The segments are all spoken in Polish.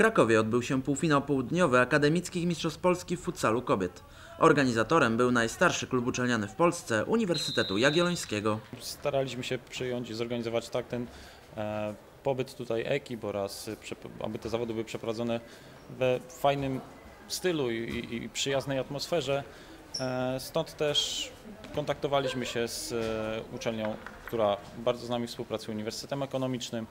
Krakowie odbył się półfinał południowy Akademickich Mistrzostw Polski w futsalu kobiet. Organizatorem był najstarszy klub uczelniany w Polsce Uniwersytetu Jagiellońskiego. Staraliśmy się przyjąć i zorganizować tak ten e, pobyt tutaj ekip oraz aby te zawody były przeprowadzone we fajnym stylu i, i, i przyjaznej atmosferze. E, stąd też kontaktowaliśmy się z e, uczelnią, która bardzo z nami współpracuje, Uniwersytetem Ekonomicznym,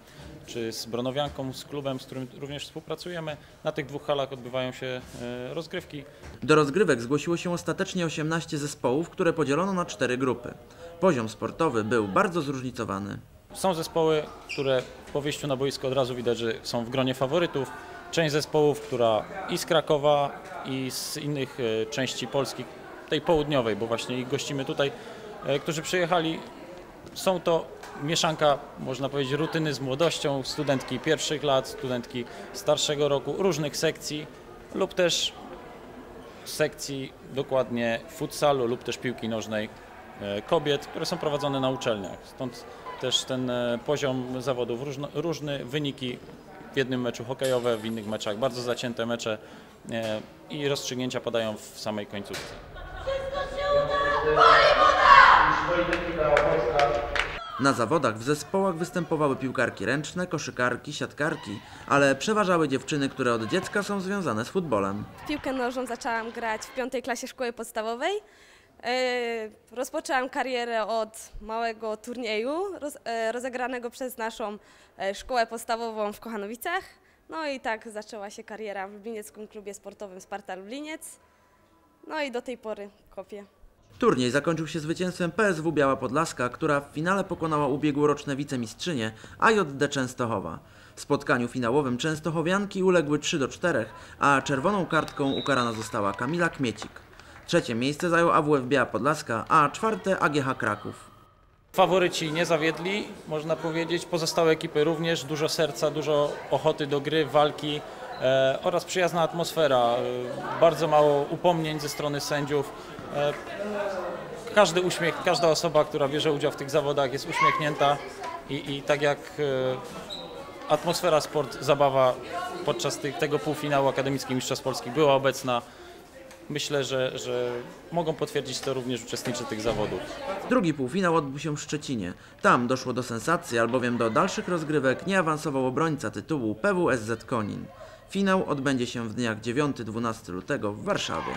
czy z Bronowianką, z klubem, z którym również współpracujemy. Na tych dwóch halach odbywają się e, rozgrywki. Do rozgrywek zgłosiło się ostatecznie 18 zespołów, które podzielono na cztery grupy. Poziom sportowy był bardzo zróżnicowany. Są zespoły, które po wyjściu na boisko od razu widać, że są w gronie faworytów. Część zespołów, która i z Krakowa, i z innych części Polski, tej południowej, bo właśnie ich gościmy tutaj, e, którzy przyjechali. Są to mieszanka, można powiedzieć, rutyny z młodością, studentki pierwszych lat, studentki starszego roku, różnych sekcji lub też sekcji dokładnie futsalu lub też piłki nożnej e, kobiet, które są prowadzone na uczelniach. Stąd też ten e, poziom zawodów różno, różny, wyniki w jednym meczu hokejowe, w innych meczach bardzo zacięte mecze i rozstrzygnięcia padają w samej końcówce. Na zawodach w zespołach występowały piłkarki ręczne, koszykarki, siatkarki, ale przeważały dziewczyny, które od dziecka są związane z futbolem. W piłkę nożną zaczęłam grać w piątej klasie szkoły podstawowej. E, Rozpoczęłam karierę od małego turnieju e, rozegranego przez naszą e, szkołę podstawową w Kochanowicach. No i tak zaczęła się kariera w Lublinieckim Klubie Sportowym Sparta Lubliniec. No i do tej pory kopię. Turniej zakończył się zwycięstwem PSW Biała Podlaska, która w finale pokonała ubiegłoroczne wicemistrzynie AJD Częstochowa. W spotkaniu finałowym Częstochowianki uległy 3 do 4, a czerwoną kartką ukarana została Kamila Kmiecik. Trzecie miejsce zajął AWF Biała Podlaska, a czwarte AGH Kraków. Faworyci nie zawiedli, można powiedzieć. Pozostałe ekipy również. Dużo serca, dużo ochoty do gry, walki e, oraz przyjazna atmosfera. E, bardzo mało upomnień ze strony sędziów. E, każdy uśmiech, każda osoba, która bierze udział w tych zawodach jest uśmiechnięta i, i tak jak e, atmosfera sport, zabawa podczas tego półfinału Akademickich Mistrzostw Polski była obecna. Myślę, że, że mogą potwierdzić to również uczestnicy tych zawodów. Drugi półfinał odbył się w Szczecinie. Tam doszło do sensacji, albowiem do dalszych rozgrywek nie awansował obrońca tytułu PWSZ Konin. Finał odbędzie się w dniach 9-12 lutego w Warszawie.